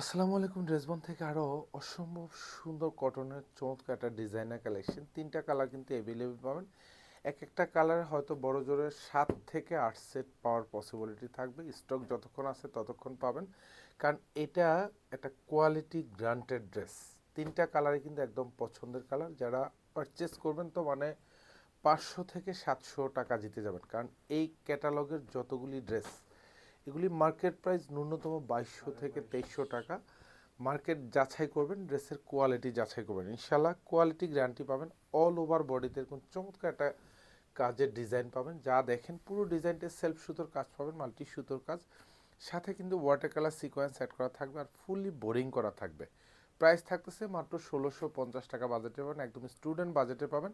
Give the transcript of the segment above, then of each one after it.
আসসালামু আলাইকুম ড্রেসবন থেকে আরও অসম্ভব সুন্দর কটনের চমৎকার একটা ডিজাইনার কালেকশন। তিনটা কালার কিন্তু অ্যাভেলেবেল পাবেন। এক একটা কালারে হয়তো বড় জোরে সাত থেকে আট সেট পাওয়ার পসিবিলিটি থাকবে। স্টক যতক্ষণ আছে ততক্ষণ পাবেন। কারণ এটা একটা কোয়ালিটি গ্রান্টেড ড্রেস তিনটা কালারে কিন্তু একদম পছন্দের কালার। যারা পারচেস করবেন তো মানে পাঁচশো থেকে সাতশো টাকা জিতে যাবেন। কারণ এই ক্যাটালগের যতগুলি ড্রেস এগুলি মার্কেট প্রাইস ন্যূনতম বাইশশো থেকে তেইশশো টাকা। মার্কেট যাচাই করবেন, ড্রেসের কোয়ালিটি যাচাই করবেন। ইনশাল্লাহ কোয়ালিটি গ্যারান্টি পাবেন। অল ওভার বডিতে এরকম চমৎকার একটা কাজের ডিজাইন পাবেন। যা দেখেন, পুরো ডিজাইনটা সেলফ সুতোর কাজ পাবেন মাল্টি সুতোর কাজ। সাথে কিন্তু ওয়াটার কালার সিকোয়েন্স অ্যাড করা থাকবে আর ফুললি বোরিং করা থাকবে। প্রাইস থাকতেছে মাত্র ষোলোশো পঞ্চাশ টাকা বাজেটে পাবেন, একদম স্টুডেন্ট বাজেটে পাবেন।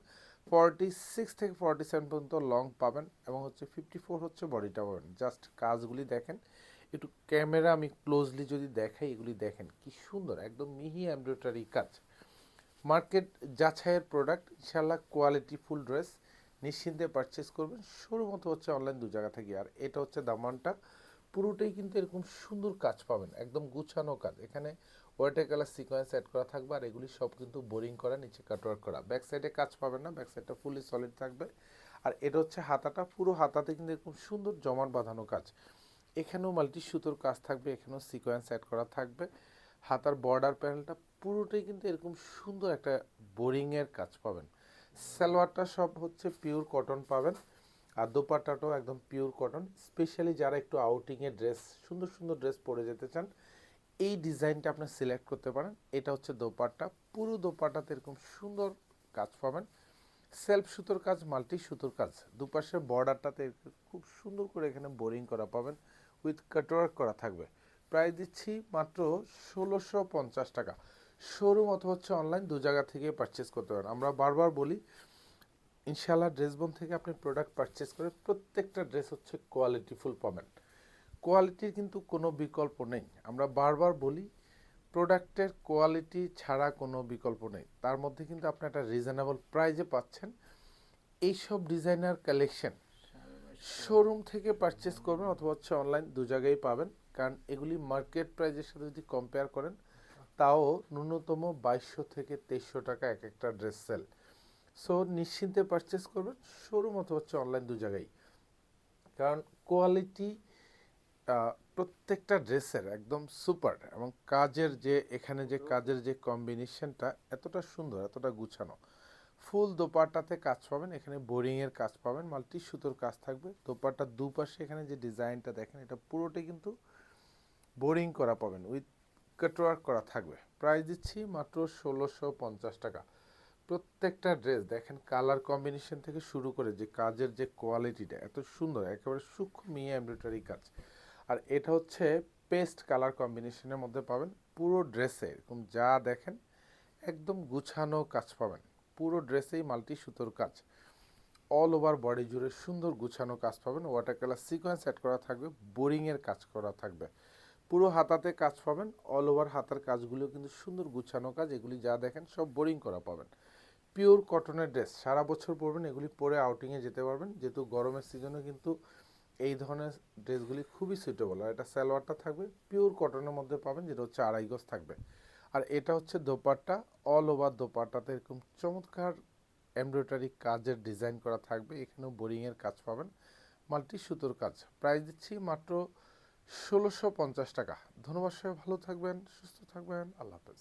ফর্টি সিক্স থেকে ফর্টি সেভেন পর্যন্ত লং পাবেন এবং হচ্ছে ফিফটি ফোর হচ্ছে বডিটা পাবেন। জাস্ট কাজগুলি দেখেন, একটু ক্যামেরা আমি ক্লোজলি যদি দেখাই, এগুলি দেখেন কি সুন্দর, একদম মিহি এমব্রয়ডারি কাজ। মার্কেট যাচাইয়ের প্রোডাক্ট ইনশাল্লাহ কোয়ালিটি ফুল ড্রেস নিশ্চিন্তে পারচেস করবেন। শুরু মতো হচ্ছে অনলাইন দু জায়গা থেকে। আর এটা হচ্ছে দামানটা, পুরোটাই কিন্তু এরকম সুন্দর কাজ পাবেন, একদম গুছানো কাজ। এখানে ওয়াটার কালার সিকোয়েন্স অ্যাড করা থাকবে আর এগুলি সব কিন্তু বোরিং করা, নিচে কাটওয়ার্ক করা। ব্যাক সাইডে কাজ পাবেন না ব্যাক সাইডটা ফুলি সলিড থাকবে। আর এটা হচ্ছে হাতাটা, পুরো হাতাতে কিন্তু এরকম সুন্দর জমাট বাঁধানো কাজ। এখানেও মাল্টি সুতোর কাজ থাকবে, এখানেও সিকোয়েন্স অ্যাড করা থাকবে। হাতার বর্ডার প্যানেলটা পুরোটাই কিন্তু এরকম সুন্দর একটা বোরিংয়ের কাজ পাবেন। সালোয়ারটা সব হচ্ছে পিওর কটন পাবেন। আর দোপাট্টাটাও একদম পিওর কটন স্পেশালি যারা একটু আউটিংয়ে ড্রেস সুন্দর সুন্দর ড্রেস পরে যেতে চান এই ডিজাইনটা আপনি সিলেক্ট করতে পারেন। এটা হচ্ছে দোপাট্টা। পুরো দোপাট্টাতে এরকম সুন্দর কাজ পাবেন। সেলফ সুতোর কাজ মাল্টি সুতোর কাজ। দুপাশে বর্ডারটাতে খুব সুন্দর করে এখানে বোরিং করা পাবেন। উইথ কাটওয়ার্ক করা থাকবে। প্রায় দিচ্ছি মাত্র ষোলোশো পঞ্চাশ টাকা। শোরুম অথবা হচ্ছে অনলাইন দু জায়গা থেকে পারচেস করতে পারেন। আমরা বারবার বলি ইনশাল্লাহ ড্রেসবন থেকে আপনি প্রোডাক্ট পারচেস করে প্রত্যেকটা ড্রেস হচ্ছে কোয়ালিটিফুল পাবেন। কোয়ালিটির কিন্তু কোনো বিকল্প নেই। আমরা বারবার বলি প্রোডাক্টের কোয়ালিটি ছাড়া কোনো বিকল্প নেই। তার মধ্যে কিন্তু আপনি একটা রিজনেবল প্রাইজে পাচ্ছেন। এইসব ডিজাইনার কালেকশন শোরুম থেকে পারচেস করবেন অথবা হচ্ছে অনলাইন দু জায়গায় পাবেন। কারণ এগুলি মার্কেট প্রাইজের সাথে যদি কম্পেয়ার করেন, তাও ন্যূনতম বাইশশো থেকে তেইশশো টাকা এক একটা ড্রেস সেল সো নিশ্চিন্তে পারচেস করবেন শোরুম অথবা হচ্ছে অনলাইন দু জায়গায়। কারণ কোয়ালিটি প্রত্যেকটা ড্রেসের একদম সুপার এবং কাজের যে, এখানে যে কাজের যে কম্বিনেশনটা এতটা সুন্দর, এতটা গুছানো। ফুল দোপাট্টাতে কাজ পাবেন, এখানে বোরিংয়ের কাজ পাবেন মাল্টি সুতোর কাজ থাকবে। দোপাট্টার দুপাশে এখানে যে ডিজাইনটা দেখেন, এটা পুরোটাই কিন্তু বোরিং করা পাবেন, উইথ কাটওয়ার্ক করা থাকবে। প্রাইস দিচ্ছি মাত্র ষোলোশো পঞ্চাশ টাকা। প্রত্যেকটা ড্রেস দেখেন, কালার কম্বিনেশন থেকে শুরু করে যে কাজের যে কোয়ালিটিটা, এত সুন্দর, একেবারে সূক্ষ্ম মিয়া এমব্রয়ডারি কাজ। আর এটা হচ্ছে পেস্ট কালার কম্বিনেশনের মধ্যে পাবেন পুরো ড্রেসে এরকম যা দেখেন একদম গুছানো কাজ পাবেন। পুরো ড্রেসেই মাল্টি সুতোর কাজ। অল ওভার বডি জুড়ে সুন্দর গুছানো কাজ পাবেন। ওয়াটার কালার সিকোয়েন্স অ্যাড করা থাকবে বোরিংয়ের কাজ করা থাকবে। পুরো হাতাতে কাজ পাবেন অল ওভার হাতার কাজগুলো কিন্তু সুন্দর গুছানো কাজ, এগুলি যা দেখেন সব বোরিং করা পাবেন। পিওর কটনের ড্রেস সারা বছর পরবেন, এগুলি পরে আউটিংয়ে যেতে পারবেন, যেহেতু গরমের সিজনে কিন্তু এই ধরনের ড্রেসগুলি খুবই সুইটেবল আর এটা সালোয়ারটা থাকবে পিওর কটনের মধ্যে পাবেন, যেটা হচ্ছে আড়াই গজ থাকবে। আর এটা হচ্ছে দোপাট্টা অল ওভার দোপাট্টাতে এরকম চমৎকার এমব্রয়ডারি কাজের ডিজাইন করা থাকবে, এখানেও বোরিংয়ের কাজ পাবেন, মাল্টি সুতোর কাজ। প্রাইস দিচ্ছি মাত্র ষোলোশো পঞ্চাশ টাকা। ধন্যবাদ সবাই, ভালো থাকবেন, সুস্থ থাকবেন, আল্লাহ হাফেজ।